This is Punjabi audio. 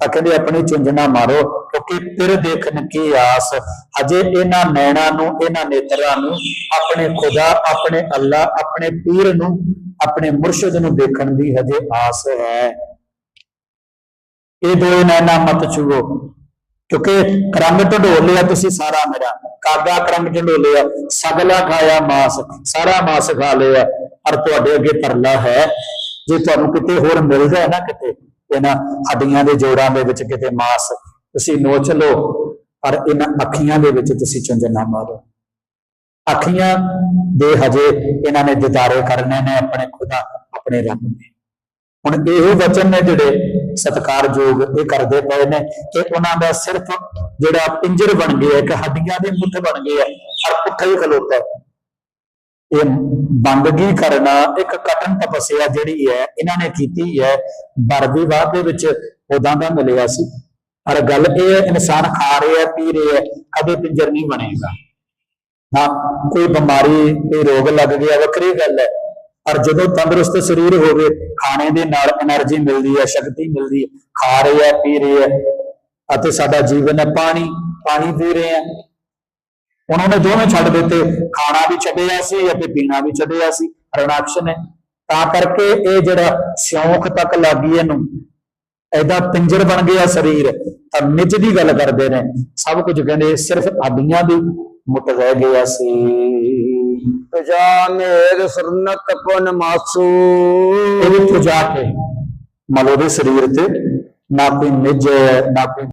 ਤਾਂ ਕਹਿੰਦੇ ਆਪਣੀ ਚੁੰਝਣਾ ਮਾਰੋ, ਕਿਉਂਕਿ ਫਿਰ ਦੇਖਣ ਕੀ ਆਸ ਅਜੇ ਇਹਨਾਂ ਨੈਣਾ ਨੂੰ, ਇਹਨਾਂ ਨੇਤਰਾਂ ਨੂੰ, ਆਪਣੇ ਖੁਦਾ, ਆਪਣੇ ਅੱਲਾ ਆਪਣੇ ਪੀਰ ਨੂੰ, ਆਪਣੇ ਮੁਰਸ਼ਿਦ ਨੂੰ ਦੇਖਣ ਦੀ ਹਜੇ ਆਸ ਹੈ। ਇਹ ਦੋ ਨੈਣਾ ਮਤ ਛੂਓ ਕਿਉਂਕਿ ਕਰੰਗ ਢੰਡੋਲ ਲਿਆ ਤੁਸੀਂ ਸਾਰਾ ਮੇਰਾ, ਕਾਗਾ ਕਰੰਗ ਢੰਡੋਲ ਲਿਆ, ਸਗਲਾ ਖਾਇਆ ਮਾਸ, ਸਾਰਾ ਮਾਸ ਖਾ ਲਿਆ, ਪਰ ਤੁਹਾਡੇ ਅੱਗੇ ਤਰਲਾ ਹੈ, ਜੇ ਤੁਹਾਨੂੰ ਕਿਤੇ ਹੋਰ ਮਿਲ ਜਾਏ ਨਾ ਕਿਤੇ ਇਹਨਾਂ ਹੱਡੀਆਂ ਦੇ ਜੋੜਾਂ ਦੇ ਵਿੱਚ ਕਿਤੇ ਮਾਸ ਤੁਸੀਂ ਨੋਚ ਲਓ, ਪਰ ਇਹਨਾਂ ਅੱਖੀਆਂ ਦੇ ਵਿੱਚ ਤੁਸੀਂ ਚੁੰਝ ਨਾ ਮਾਰੋ। ਅੱਖੀਆਂ ਦੇ ਹਜੇ ਇਹਨਾਂ ਨੇ ਦਿਦਾਰੇ ਕਰਨੇ ਨੇ ਆਪਣੇ ਖੁਦਾ, ਆਪਣੇ ਰੱਬ ਦੇ ਹੁਣ ਇਹੋ ਵਚਨ ਨੇ ਜਿਹੜੇ ਸਤਿਕਾਰਯੋਗ ਇਹ ਕਰਦੇ ਪਏ ਨੇ ਕਿ ਉਹਨਾਂ ਦਾ ਸਿਰਫ ਜਿਹੜਾ ਪਿੰਜਰ ਬਣ ਗਿਆ, ਇੱਕ ਹੱਡੀਆਂ ਦੇ ਮੁੱਠ ਬਣ ਗਿਆ, ਹਰ ਪੁੱਠਾ ਹੀ ਖਲੋਤਾ। ਇਹ ਬੰਦਗੀ ਕਰਨਾ, ਇੱਕ ਕਟਨ ਤਪੱਸਿਆ ਜਿਹੜੀ ਹੈ, ਇਹਨਾਂ ਨੇ ਕੀਤੀ ਹੈ। ਬਰਦੀ ਬਾਦ ਦੇ ਵਿੱਚ ਉਦਾਂ ਦਾ ਮਿਲਿਆ ਸੀ। ਪਰ ਗੱਲ ਇਹ ਹੈ, ਇਨਸਾਨ ਖਾ ਰਿਹਾ ਪੀ ਰਿਹਾ ਕਦੇ ਪਿੰਜਰ ਨਹੀਂ ਬਣੇਗਾ। ਨਾ ਕੋਈ ਬਿਮਾਰੀ, ਕੋਈ ਰੋਗ ਲੱਗ ਗਿਆ, ਵੱਖਰੀ ਗੱਲ ਹੈ। ਪਰ ਜਦੋਂ ਤੰਦਰੁਸਤ ਸਰੀਰ ਹੋਵੇ, ਖਾਣੇ ਦੇ ਨਾਲ એનર્ਜੀ ਮਿਲਦੀ ਹੈ, ਸ਼ਕਤੀ ਮਿਲਦੀ ਹੈ। ਖਾ ਰਿਹਾ ਪੀ ਰਿਹਾ ਅਤੇ ਸਾਡਾ ਜੀਵਨ ਹੈ ਪਾਣੀ ਪਾਣੀ ਪੀ ਰਹੇ ਆ ਉਹਨਾਂ ਨੇ ਦੋਵੇਂ ਛੱਡ ਦਿੱਤੇ। ਖਾਣਾ ਵੀ ਛੱਡਿਆ ਸੀ ਅਤੇ ਪੀਣਾ ਵੀ ਛੱਡਿਆ ਸੀ। ਰਣਾਕਸ਼ ਨੇ। ਤਾਂ ਕਰਕੇ ਇਹ ਜਿਹੜਾ ਸਿਉਂਖ ਤੱਕ ਲੱਗੀ ਇਹਨੂੰ ਐਦਾ ਪਿੰਜਰ ਬਣ ਗਿਆ ਸਰੀਰ। ਤਾਂ ਨਿਜ ਦੀ ਗੱਲ ਕਰਦੇ ਨੇ। ਸਭ ਕੁਝ ਕਹਿੰਦੇ ਸਿਰਫ ਆਡੀਆਂ ਦੀ ਮੁੱਟ ਰਹਿ ਗਿਆ ਸੀ। ਤੁਜਾ ਮੇਰ ਸਰਨਤ ਪਨ ਮਾਸੂ। ਇਹਦੇ ਤੋਂ ਜਾ ਕੇ ਉਹਦੇ ਸਰੀਰ ਤੇ ਨਾ ਕੋਈ ਨਿਜ ਨਾ ਕੋਈ